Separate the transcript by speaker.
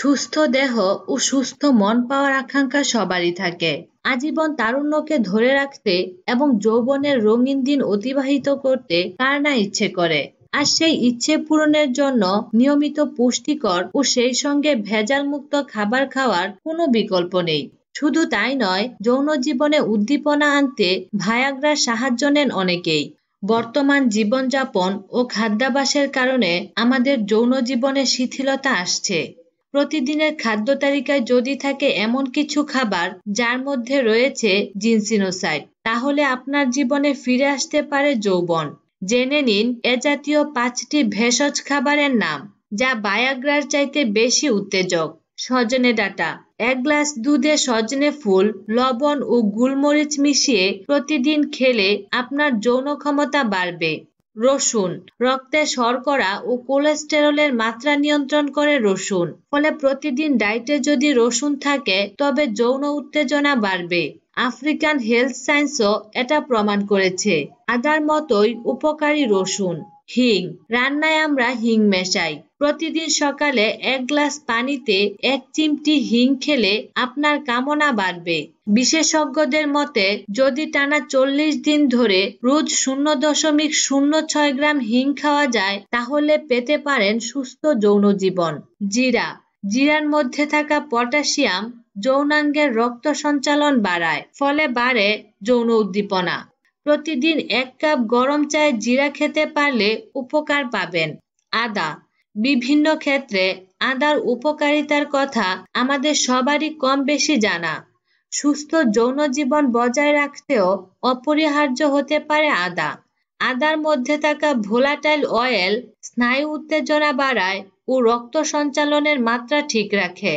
Speaker 1: সুস্থ দেহ ও সুস্থ মন পাওয়ার আকাঙ্ক্ষা সবারই থাকে। আজীবন তারুণ্যকে ধরে রাখতে এবং যৌবনের রঙিন দিন অতিবাহিত করতে কার না ইচ্ছে করে? আর সেই ইচ্ছে পূরণের জন্য নিয়মিত পুষ্টিকর ও সেই সঙ্গে ভেজাল মুক্ত খাবার খাওয়ার কোনো বিকল্প নেই। শুধু তাই নয়, যৌন জীবনে উদ্দীপনা আনতে ভায়াগ্রার সাহায্য নেন অনেকেই। বর্তমান জীবনযাপন ও খাদ্যাভাসের কারণে আমাদের যৌন জীবনে শিথিলতা আসছে। প্রতিদিনের খাদ্য তালিকায় যদি থাকে এমন কিছু খাবার যার মধ্যে রয়েছে জিনসিনোসাইড তাহলে আপনার জীবনে ফিরে আসতে পারে যৌবন। জেনে নিন, এ জাতীয় পাঁচটি ভেষজ খাবারের নাম, যা বায়াগ্রার চাইতে বেশি উত্তেজক। সজনে ডাটা, এক গ্লাস দুধে সজনে ফুল, লবণ ও গুলমরিচ মিশিয়ে প্রতিদিন খেলে আপনার যৌন ক্ষমতা বাড়বে। রসুন। রক্তে শর্করা ও কোলেস্টেরলের মাত্রা নিয়ন্ত্রণ করে রসুন। ফলে প্রতিদিন ডায়েটে যদি রসুন থাকে, তবে যৌন উত্তেজনা বাড়বে। আফ্রিকান হেলথ সায়েন্সও এটা প্রমাণ করেছে। আদার মতোই উপকারী রসুন। হিং। রান্নায় আমরা হিং মেশাই। প্রতিদিন সকালে এক গ্লাস পানিতে এক চিমটি হিং খেলে আপনার কামনা বাড়বে। বিশেষজ্ঞদের মতে, যদি টানা চল্লিশ দিন ধরে রোজ শূন্য দশমিক শূন্য ছয় গ্রাম হিং খাওয়া যায়, তাহলে পেতে পারেন সুস্থ যৌন জীবন। জিরা। জিরার মধ্যে থাকা পটাশিয়াম যৌনাঙ্গের রক্ত সঞ্চালন বাড়ায়, ফলে বাড়ে যৌন উদ্দীপনা। প্রতিদিন এক কাপ গরম চায়ে জিরা খেতে পারলে উপকার পাবেন। আদা। বিভিন্ন ক্ষেত্রে আদার উপকারিতার কথা আমাদের সবারই কম বেশি জানা। সুস্থ যৌন জীবন বজায় রাখতেও অপরিহার্য হতে পারে আদা। আদার মধ্যে থাকা ভোলাটাইল অয়েল, স্নায়ু উত্তেজনা বাড়ায় ও রক্ত সঞ্চালনের মাত্রা ঠিক রাখে।